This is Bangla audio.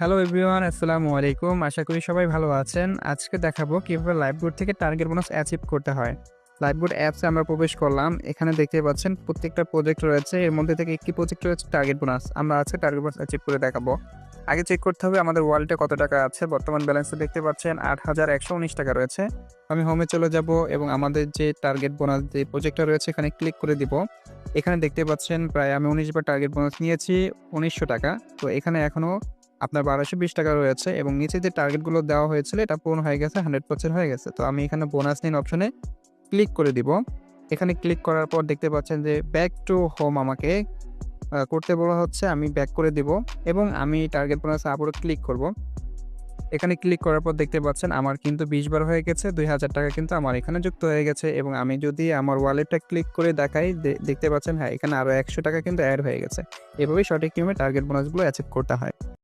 হ্যালো এভরিওয়ান আসসালামু আলাইকুম আশা করি সবাই ভালো আছেন। আজকে দেখাবো কীভাবে লাইভবোর্ড থেকে টার্গেট বোনাস অ্যাচিভ করতে হয়। লাইভবোর্ড অ্যাপসে আমরা প্রবেশ করলাম। এখানে দেখতে পাচ্ছেন প্রত্যেকটা প্রজেক্ট রয়েছে। এর মধ্যে থেকে একটি প্রজেক্ট রয়েছে টার্গেট বোনাস আমরা আজকে টার্গেট বোনাস অ্যাচিভ করে দেখাবো। আগে চেক করতে হবে আমাদের ওয়ালেটে কত টাকা আছে। বর্তমান ব্যালেন্সে দেখতে পাচ্ছেন আট হাজার একশো উনিশ টাকা রয়েছে। আমি হোমে চলে যাব এবং আমাদের যে টার্গেট বোনাস যে প্রজেক্টটা রয়েছে এখানে ক্লিক করে দিব। এখানে দেখতে পাচ্ছেন প্রায় আমি উনিশ বার টার্গেট বোনাস নিয়েছি, উনিশশো টাকা। তো এখানে এখনও আপনার বারোশো বিশ টাকা রয়েছে এবং নিচে যে টার্গেটগুলো দেওয়া হয়েছিল, এটা পূরণ হয়ে গেছে হান্ড্রেড পার্সেন্ট হয়ে গেছে। তো আমি এখানে বোনাস নিন অপশনে ক্লিক করে দিব। এখানে ক্লিক করার পর দেখতে পাচ্ছেন যে ব্যাক টু হোম আমাকে করতে বলা হচ্ছে, আমি ব্যাক করে দিব এবং আমি টার্গেট বোনাস আবারও ক্লিক করব। এখানে ক্লিক করার পর দেখতে পাচ্ছেন, আমার কিন্তু বিশ বার হয়ে গেছে, দুই হাজার টাকা কিন্তু আমার এখানে যুক্ত হয়ে গেছে এবং আমি যদি আমার ওয়ালেটটা ক্লিক করে দেখাই দেখতে পাচ্ছেন হ্যাঁ এখানে আরও একশো টাকা কিন্তু অ্যাড হয়ে গেছে। এভাবেই সঠিক নিয়মে টার্গেট বোনাসগুলো অ্যাচিভ করতে হয়।